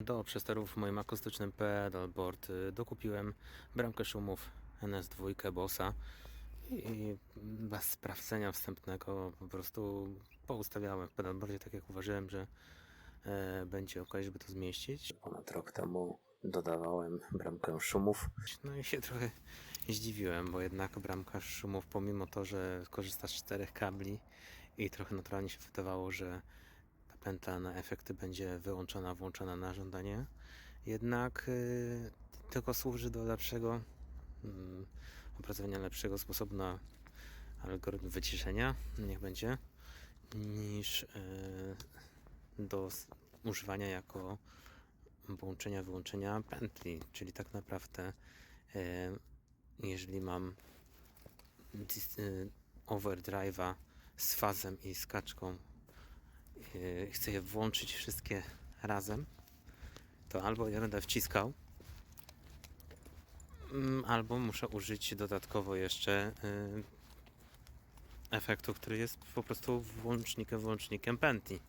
Do przesterów w moim akustycznym pedalboard y, dokupiłem bramkę szumów NS2 Bossa i bez sprawdzenia wstępnego po prostu poustawiałem w pedalboardzie tak jak uważałem, że e, będzie ok, żeby to zmieścić. Ponad rok temu dodawałem bramkę szumów. No i się trochę zdziwiłem, bo jednak bramka szumów, pomimo to, że korzysta z czterech kabli i trochę naturalnie się wydawało, że pętla na efekty będzie wyłączona, włączona na żądanie, jednak y, tylko służy do lepszego mm, opracowania lepszego sposobu na algorytm wyciszenia, niech będzie, niż y, do używania jako włączenia, wyłączenia pętli, czyli tak naprawdę y, jeżeli mam overdrive'a z fazem i skaczką yy, chcę je włączyć wszystkie razem, to albo ja będę wciskał, mm, albo muszę użyć dodatkowo jeszcze yy, efektu, który jest po prostu włącznikiem, wyłącznikiem pętli.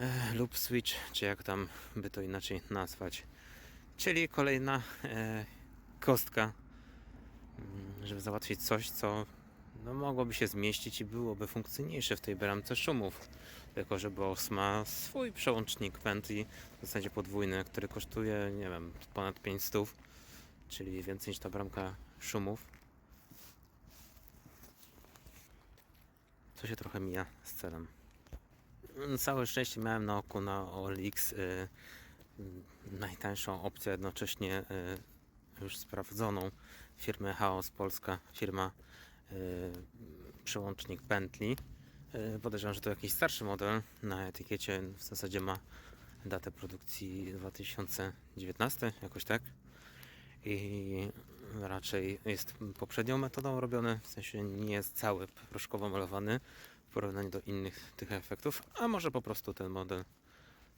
E, lub switch, czy jak tam by to inaczej nazwać. Czyli kolejna e, kostka, mm, żeby załatwić coś, co no, mogłoby się zmieścić i byłoby funkcyjniejsze w tej bramce szumów. Tylko, że Boss ma swój przełącznik pętli, w zasadzie podwójny, który kosztuje, nie wiem, ponad 500, czyli więcej niż ta bramka szumów. Co się trochę mija z celem. Całe szczęście miałem na oku na OLX y, najtańszą opcję, jednocześnie y, już sprawdzoną firmy Chaos Polska, firma przełącznik pętli. Y, Podejrzewam, że to jakiś starszy model. Na etykiecie w zasadzie ma datę produkcji 2019, jakoś tak. I raczej jest poprzednią metodą robiony, w sensie nie jest cały proszkowo malowany w porównaniu do innych tych efektów, a może po prostu ten model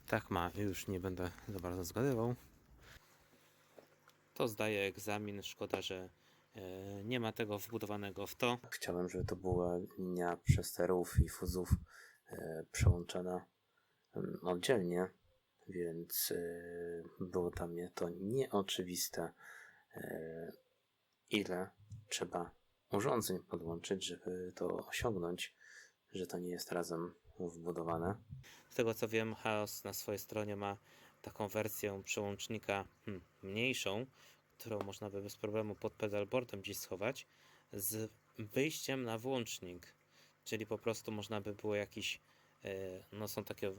tak ma i już nie będę za bardzo zgadywał. To zdaje egzamin, szkoda, że nie ma tego wbudowanego w to. Chciałem, żeby to była linia przesterów i fuzów e, przełączona em, oddzielnie, więc e, było dla mnie to nieoczywiste, e, ile trzeba urządzeń podłączyć, żeby to osiągnąć, że to nie jest razem wbudowane. Z tego co wiem, Chaos na swojej stronie ma taką wersję przełącznika hmm, mniejszą, którą można by bez problemu pod pedalboardem gdzieś schować, z wyjściem na włącznik. Czyli po prostu można by było jakiś, e, no są takie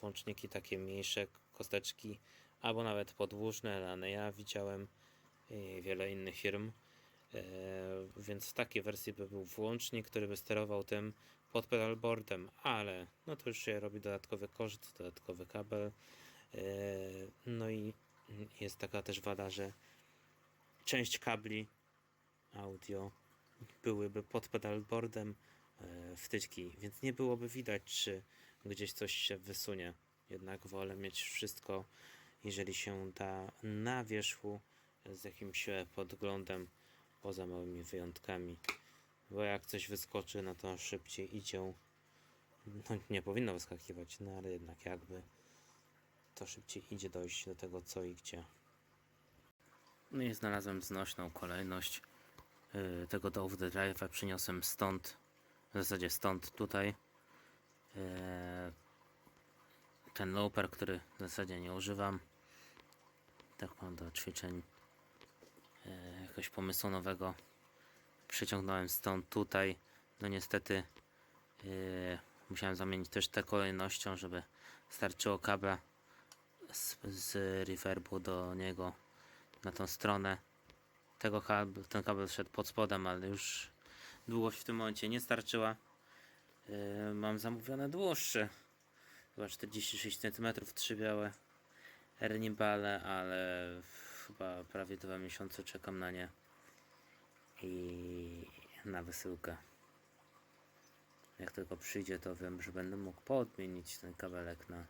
włączniki, takie mniejsze kosteczki, albo nawet podłużne, lane ja widziałem i wiele innych firm. E, Więc w takiej wersji by był włącznik, który by sterował tym pod pedalboardem, ale no to już się robi dodatkowy koszt, dodatkowy kabel. E, No i jest taka też wada, że część kabli audio byłyby pod pedalboardem e, wtyczki, więc nie byłoby widać, czy gdzieś coś się wysunie. Jednak wolę mieć wszystko, jeżeli się da, na wierzchu z jakimś podglądem, poza małymi wyjątkami. Bo jak coś wyskoczy, no to szybciej idzie. No, nie powinno wyskakiwać, no ale jednak jakby to szybciej idzie dojść do tego, co i gdzie. No i znalazłem znośną kolejność yy, tego do the Drive'a. Przyniosłem stąd, w zasadzie stąd tutaj. Yy, ten looper, który w zasadzie nie używam. Tak mam do ćwiczeń yy, jakiegoś pomysłu nowego. Przyciągnąłem stąd tutaj. No niestety yy, musiałem zamienić też tę kolejnością, żeby starczyło kabla z, z reverbu do niego na tą stronę. Tego kabel, ten kabel szedł pod spodem, ale już długość w tym momencie nie starczyła. Yy, mam zamówione dłuższe, chyba 46 cm, trzy białe Ernibale, ale chyba prawie dwa miesiące czekam na nie i na wysyłkę. Jak tylko przyjdzie, to wiem, że będę mógł podmienić ten kabelek na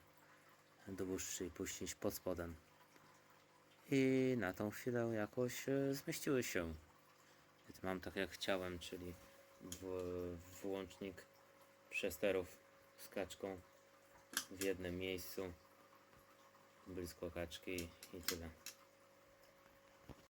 dłuższy i puścić pod spodem. I na tą chwilę jakoś e, zmieściły się. Mam tak jak chciałem, czyli włącznik przesterów z kaczką w jednym miejscu. blisko kaczki i tyle.